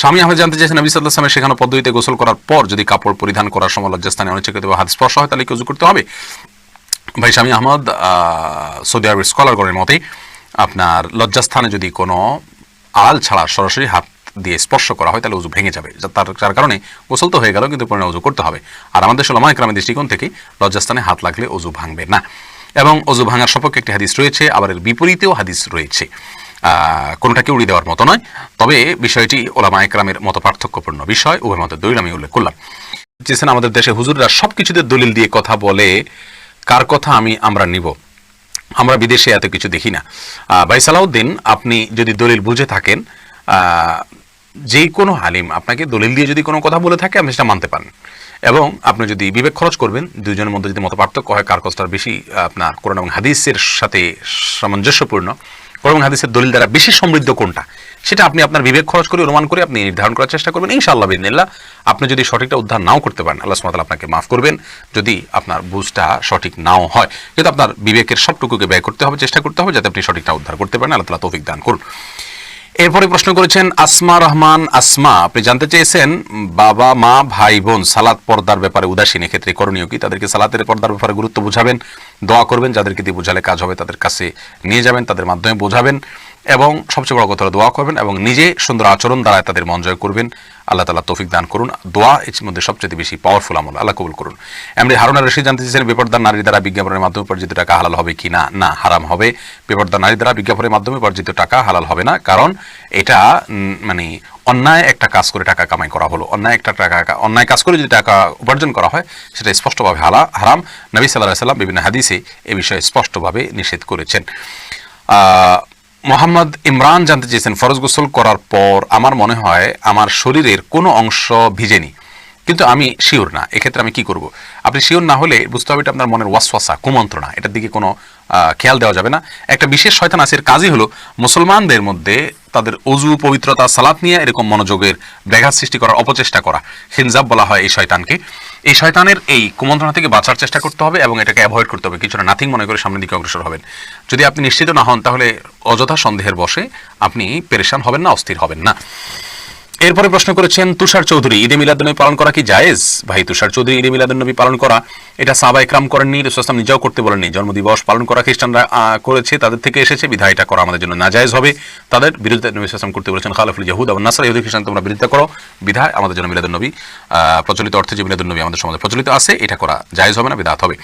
স্বামী আহমেদ জানতে চাইছেন, নবী সাল্লাহ সালামের শেখানো পদ্ধতিতে গোসল করার পর যদি কাপড় পরিধান করার সময় লজ্জাস্থানে অনুচ্ছেদ বা হাত স্পর্শ হয়, তাহলে কি উজু করতে হবে? ভাই স্বামী আহমদ সৌদি আরবের স্কলারগণের মতে আপনার লজ্জাস্থানে যদি কোনো আল ছাড়া সরাসরি হাত দিয়ে স্পর্শ করা হয়, তাহলে উজু ভেঙে যাবে। তার, যার কারণে গোসল তো হয়ে গেল, কিন্তু পরে উজু করতে হবে। আর আমাদের সোলামা একরামের দৃষ্টিকোণ থেকে লজ্জাস্থানে হাত লাগলে উজু ভাঙবে না। এবং অজু ভাঙার সপক্ষে একটি হাদিস রয়েছে, আবার এর বিপরীতেও হাদিস রয়েছে। কোনোটাকে উড়িয়ে দেওয়ার মতো নয়। তবে বিষয়টি ওলামা একরামের মতো পার্থক্যপূর্ণ বিষয়। উভয় মতো দলিল আমি উল্লেখ করলাম। চেয়েছেন আমাদের দেশে হুজুররা সব কিছুতে দলিল দিয়ে কথা বলে, কার কথা আমি, আমরা নিব। আমরা বিদেশে এত কিছু দেখি না। ভাই সালাউদ্দিন, আপনি যদি দলিল বুঝে থাকেন যে কোনো হালিম আপনাকে দলিল দিয়ে যদি কোনো কথা বলে থাকে, আপনি সেটা মানতে পারেন। এবং আপনি যদি বিবেক খরচ করবেন দুজনের মধ্যে যদি মত পার্থক্য হয়, কার কষ্টার বেশি আপনার কোরআন এবং হাদিসের সাথে সামঞ্জস্যপূর্ণ কোরআন হাদিসের দলিল দ্বারা বেশি সমৃদ্ধ কোনটা? সেটা আপনি আপনার বিবেক খরচ করে অনুমান করে আপনি নির্ধারণ করার চেষ্টা করবেন। ইনশাআল্লাহ বিদিনিল্লাহ আপনি যদি সঠিকটা উদ্ধার নাও করতে পারেন, আল্লাহ সুমাতাল আপনাকে মাফ করবেন। যদি আপনার বুঝটা সঠিক নাও হয়, কিন্তু আপনার বিবেকের সবটুকুকে ব্যয় করতে হবে, চেষ্টা করতে হবে, যাতে আপনি সঠিকটা উদ্ধার করতে পারেন। আল্লাহ তালা তৌফিক দান করুন। এরপরে প্রশ্ন করেছেন আসমা রহমান আসমা, আপনি জানতে চেয়েছেন বাবা, মা, ভাই, বোন, সালাত পর্দার ব্যাপারে উদাসীন, এক্ষেত্রে করণীয় কি? তাদেরকে সালাতের পর্দার ব্যাপারে গুরুত্ব বুঝাবেন, দোয়া করবেন, যাদেরকে দিয়ে বোঝালে কাজ হবে তাদের কাছে নিয়ে যাবেন, তাদের মাধ্যমে বোঝাবেন। এবং সবচেয়ে বড় কথা দোয়া করবেন এবং নিজে সুন্দর আচরণ দ্বারা তাদের মন জয় করবেন। আল্লাহ তালা তৌফিক দান করুন। দোয়া এর মধ্যে সবচেয়ে বেশি পাওয়ারফুল আমল। আল্লাহ কবুল করুন। এমনি হারুনা রশিদ জানতে চেয়েছেন বেপরদার নারী দ্বারা বিজ্ঞাপনের মাধ্যমে উপার্জিত টাকা হালাল হবে কি না? না, হারাম হবে। বেপরদার নারী দ্বারা বিজ্ঞাপনের মাধ্যমে উপার্জিত টাকা হালাল হবে না। কারণ এটা মানে অন্যায় একটা কাজ করে টাকা কামাই করা হলো। অন্যায় একটা টাকা, অন্যায় কাজ করে যদি টাকা উপার্জন করা হয়, সেটা স্পষ্টভাবে হালা, হারাম। নবী সাল্লাহ সাল্লাম বিভিন্ন হাদিসে এ বিষয়ে স্পষ্টভাবে নিষেধ করেছেন। মোহাম্মদ ইমরান জানতে চেয়েছেন, ফরজ গোসল করার পর আমার মনে হয় আমার শরীরের কোনো অংশ ভিজেনি। কিন্তু আমি শিওর না, এক্ষেত্রে আমি কি করব? আপনি শিওর না হলে বুঝতে হবে এটা আপনার মনের ওয়াসওয়াসা, কুমন্ত্রণা, এটার দিকে কোনো খেয়াল দেওয়া যাবে না। একটা বিশেষ শয়তান আছে, এর কাজই হলো মুসলমানদের মধ্যে তাদের অজু, পবিত্রতা, সালাত নিয়ে এরকম মনোযোগের ব্যাঘাত সৃষ্টি করার অপচেষ্টা করা। হিনজাব বলা হয় এই শয়তানকে। এই শয়তানের এই কুমন্ত্রণা থেকে বাঁচার চেষ্টা করতে হবে এবং এটাকে অ্যাভয়েড করতে হবে। কিছুটা নাথিং মনে করে সামনের দিকে অগ্রসর হবেন। যদি আপনি নিশ্চিত না হন, তাহলে অযথা সন্দেহের বসে আপনি পেরেশান হবেন না, অস্থির হবেন না। এরপরে প্রশ্ন করেছেন তুষার চৌধুরী, ঈদে মিলাদুন্নবী পালন করা কি জায়েজ? ভাই, তুষার চৌধুরী, ঈদে মিলাদুন্নবী পালন করা, এটা সাবা একরাম করেননি রসুলাম নিজেও করতে বলেননি। জন্মদিবস পালন করা খ্রিস্টানরা করেছে, তাদের থেকে এসেছে, বিধায় এটা করা আমাদের জন্য নাজায়েজ হবে। তাদের বিরুদ্ধে নবী সালাম করতে বলেছেন, খালাফুল ইয়াহুদ এবং নাসার, ইহুদি খ্রিস্টান, তোমরা বিরোধিতা করো, বিধায় আমাদের জন্য মিলাদুন্নবী প্রচলিত অর্থে যে মিলাদুন্নবী আমাদের সমাজে প্রচলিত আছে, এটা করা জায়েজ হবে না, বিধাত হবে।